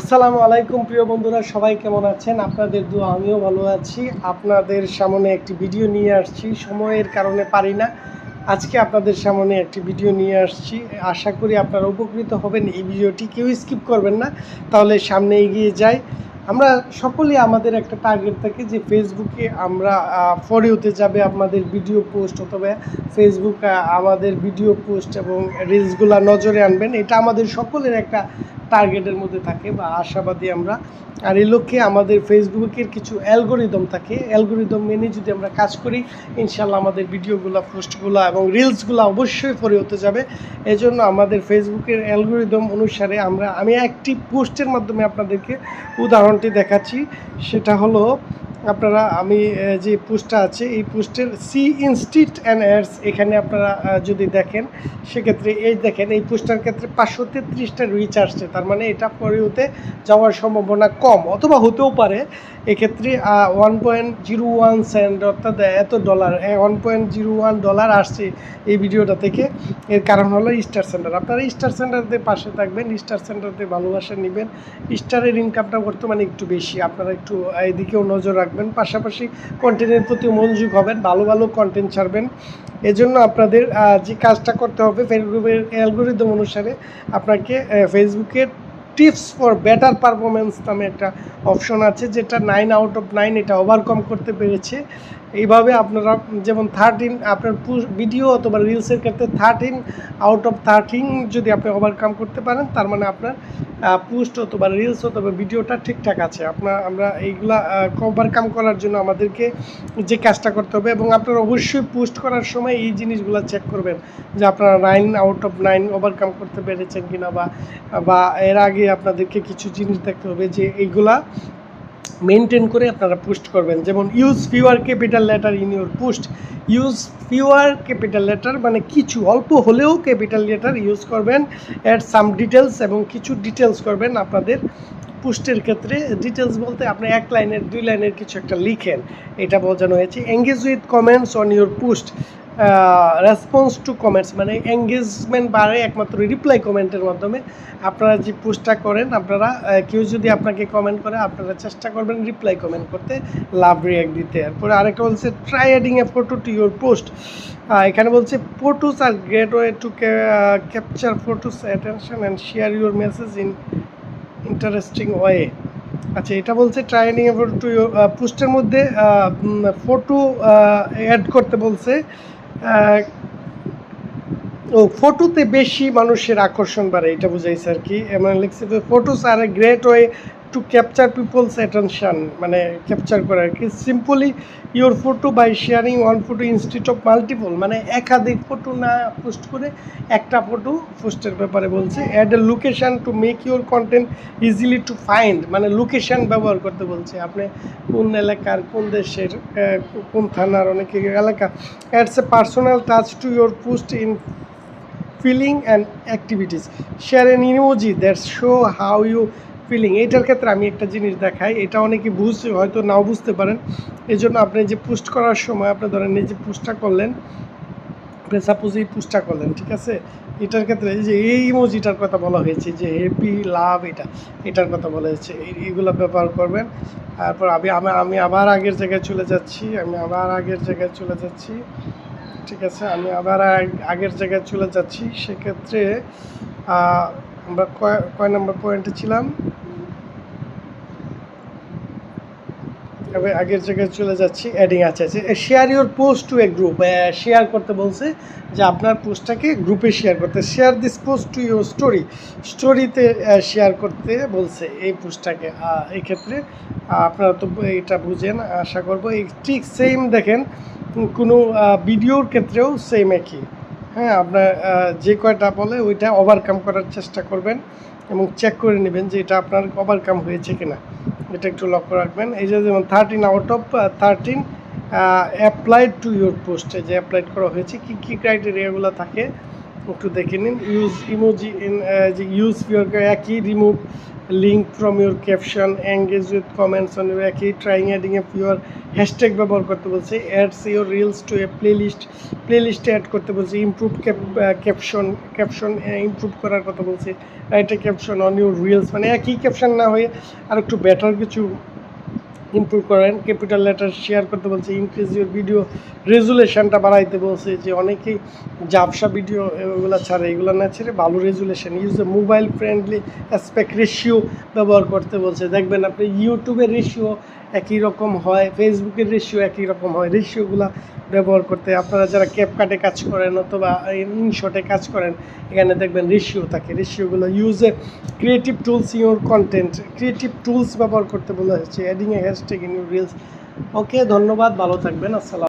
আসসালামু আলাইকুম, প্রিয় বন্ধুরা, সবাই কেমন আছেন? আপনাদের দু আমিও ভালো আছি। আপনাদের সামনে একটি ভিডিও নিয়ে আসছি। সময়ের কারণে পারি না। আজকে আপনাদের সামনে একটি ভিডিও নিয়ে আসছি। আশা করি আপনারা উপকৃত হবেন। এই ভিডিওটি কেউ স্কিপ করবেন না, তাহলে সামনে এগিয়ে যাই। আমরা সকলেই আমাদের একটা টার্গেট থাকে যে ফেসবুকে আমরা ফরে হতে যাবে আমাদের ভিডিও পোস্ট অথবা ফেসবুক আমাদের ভিডিও পোস্ট এবং রিলসগুলো নজরে আনবেন। এটা আমাদের সকলের একটা টার্গেটের মধ্যে থাকে বা আশাবাদী আমরা। আর এই লক্ষ্যে আমাদের ফেসবুকের কিছু অ্যালগোরিদম থাকে। অ্যালগোরিদম মেনে যদি আমরা কাজ করি ইনশাল্লাহ আমাদের ভিডিওগুলো, পোস্টগুলো এবং রিলসগুলো অবশ্যই পরে হতে যাবে। এজন্য আমাদের ফেসবুকের অ্যালগোরিদম অনুসারে আমরা, আমি একটি পোস্টের মাধ্যমে আপনাদেরকে উদাহরণটি দেখাচ্ছি। সেটা হলো আপনারা, আমি যে পোস্টটা আছে, এই পোস্টের সি ইনস্টিট অ্যান্ড অ্যাডস এখানে আপনারা যদি দেখেন, সেক্ষেত্রে এই দেখেন, এই পোস্টার ক্ষেত্রে পাঁচশো তেত্রিশটা রিচ আসছে। তার মানে এটা পরে হতে যাওয়ার সম্ভাবনা কম, অথবা হতেও পারে। এক্ষেত্রে one point zero one cent অর্থাৎ এত dollar one point zero one dollar আসছে এই ভিডিওটা থেকে। এর কারণ হলো স্টার সেন্টার আপনারা স্টার সেন্টারদের পাশে থাকবেন স্টার সেন্টারতে ভালোবাসা নেবেন। স্টারের ইনকামটা বর্তমানে একটু বেশি। আপনারা একটু, এদিকেও নজর রাখবেন। পাশাপাশি কন্টেন্টের প্রতি মনোযোগ হবেন ভালো ভালো কন্টেন্ট ছাড়বেন। এজন্য আপনাদের যে কাজটা করতে হবে ফেসবুকের অ্যালগোরিদম অনুসারে আপনাকে ফেসবুকের টিপস ফর বেটার পারফরমেন্স নামে একটা অপশন আছে, যেটা নাইন আউট অফ নাইন এটা ওভারকাম করতে পেরেছে। এইভাবে আপনারা যেমন থার্টিন আপনার ভিডিও অথবা রিলসের ক্ষেত্রে থার্টিন আউট অফ থার্টিন যদি আপনি ওভারকাম করতে পারেন, তার মানে আপনার পোস্ট অথবা রিলস অথবা ভিডিওটা ঠিকঠাক আছে। আপনার, আমরা এইগুলা ওভারকাম করার জন্য আমাদেরকে যে কাজটা করতে হবে এবং আপনারা অবশ্যই পোস্ট করার সময় এই জিনিসগুলো চেক করবেন যে আপনারা nine out of nine overcome করতে পেরেছেন কিনা বা বা এর আগে আপনাদেরকে কিছু জিনিস দেখতে হবে যে এইগুলা মেনটেন করে আপনারা পোস্ট করবেন। যেমন use fewer capital letter in your post use fewer capital letter মানে কিছু অল্প হলেও ক্যাপিটাল লেটার ইউজ করবেন। অ্যাড সাম ডিটেলস এবং কিছু ডিটেলস করবেন আপনাদের পোস্টের ক্ষেত্রে। ডিটেলস বলতে আপনি এক লাইনের, দুই লাইনের কিছু একটা লিখেন। এটা বোঝানো হয়েছে। Engage with comments on your post response to comments মানে এঙ্গেজমেন্ট বাড়ে একমাত্র রিপ্লাই কমেন্টের মাধ্যমে। আপনারা যে পোস্টটা করেন, আপনারা কেউ যদি আপনাকে কমেন্ট করে, আপনারা চেষ্টা করবেন রিপ্লাই কমেন্ট করতে, লাভ রিয়াক্ট দিতে। এরপরে আরেকটা বলছে try adding a photo to your post এখানে বলছে photos are great way to capture photos attention and share your message in interesting way আচ্ছা এটা বলছে ট্রাইনিং ফটো টু পোস্টের মধ্যে ফটো অ্যাড করতে বলছে ও, ফটোতে বেশি মানুষের আকর্ষণ বাড়ে, এটা বুঝাইছে আর কি। মানে লিখছে photos are a great way to capture people's attention মানে ক্যাপচার করে আর কি। Simply your photo by sharing one photo instead of multiple মানে একাধিক ফটো না পোস্ট করে একটা ফটো পোস্টের ব্যাপারে বলছে। Add a location to make your content easily to find মানে লোকেশন ব্যবহার করতে বলছে। আপনি কোন এলাকার, কোন দেশের কোন থানার, অনেক এলাকা। Adds a personal touch to your post in feeling and activities share an emoji that show how you feeling এইটার ক্ষেত্রে আমি একটা জিনিস দেখাই, এটা অনেকে বুঝছে হয়তো নাও বুঝতে পারেন। এই জন্য আপনি যে পোস্ট করার সময় আপনি ধরেন এই যে পোস্টটা করলেন সাপোজ এই পোস্টটা করলেন, ঠিক আছে? এটার ক্ষেত্রে এই যে এই ইমোজিটার কথা বলা হয়েছে যে হ্যাপি লাভ এটা, এটার কথা বলা হয়েছে। এই- এইগুলো ব্যবহার করবেন। তারপর আমি আমি আবার আগের জায়গায় চলে যাচ্ছি, আমি আবার আগের জায়গায় চলে যাচ্ছি, ঠিক আছে? আমি আবার আগ- আগের জায়গায় চলে যাচ্ছি। সেক্ষেত্রে আমরা কয় কয় নম্বর পয়েন্টে ছিলাম? এবার আগের জায়গায় চলে যাচ্ছি অ্যাডিং আছে আছে। Share your post to a group share করতে বলছে যে আপনার পোস্টটাকে গ্রুপে শেয়ার করতে। Share this post to your story স্টোরিতে শেয়ার করতে বলছে এই পোস্টটাকে। এই ক্ষেত্রে আপনারা তো এটা বুঝেন, আশা করব এই ঠিক সেম দেখেন, কোনো ভিডিওর ক্ষেত্রেও সেম একই। হ্যাঁ আপনার যে কয়টা বলে ওইটা ওভারকাম করার চেষ্টা করবেন এবং চেক করে নেবেন যে এটা আপনার ওভারকাম হয়েছে কিনা। এটা একটু লক্ষ্য রাখবেন। এই যে যেমন thirteen out of thirteen applied to your পোস্টে যে অ্যাপ্লাইড করা হয়েছে, কী কী ক্রাইটেরিয়াগুলো থাকে? একটু দেখে নিন। ইউজ ইমোজি ইন যে ইউজ ইউর একই remove link from your caption engage with comments on your একই trying adding a pure hashtag ব্যবহার করতে বলছে adds your reels to a playlist play লিস্টে অ্যাড করতে বলছে ইমপ্রুভ ক্যাপশন ক্যাপশন ইমপ্রুভ করার কথা বলছে write caption on your reels মানে একই ক্যাপশন না হয়ে আর একটু বেটার কিছু ইমপ্রুভ করেন ক্যাপিটাল লেটার শেয়ার করতে বলছে ইনক্রিজ ইউর ভিডিও রেজুলেশনটা বাড়াইতে বলছে যে অনেকেই জাবসা ভিডিও এগুলো ছাড়ে, এগুলো না ছেড়ে ভালো resolution use a mobile friendly aspect ratio ব্যবহার করতে বলছে। দেখবেন আপনি ইউটিউবের রেশিও একই রকম হয় ফেসবুকের রেশিও একই রকম হয় রেশিওগুলো ব্যবহার করতে আপনারা যারা ক্যাপকাটে কাজ করেন অথবা ইনশটে কাজ করেন, এখানে দেখবেন রেশিও থাকে। রেশিওগুলো ইউজে creative tools your content creative tools ব্যবহার করতে বলা হয়েছে adding a hashtag in your reels okay ধন্যবাদ ভালো থাকবেন আসসালাম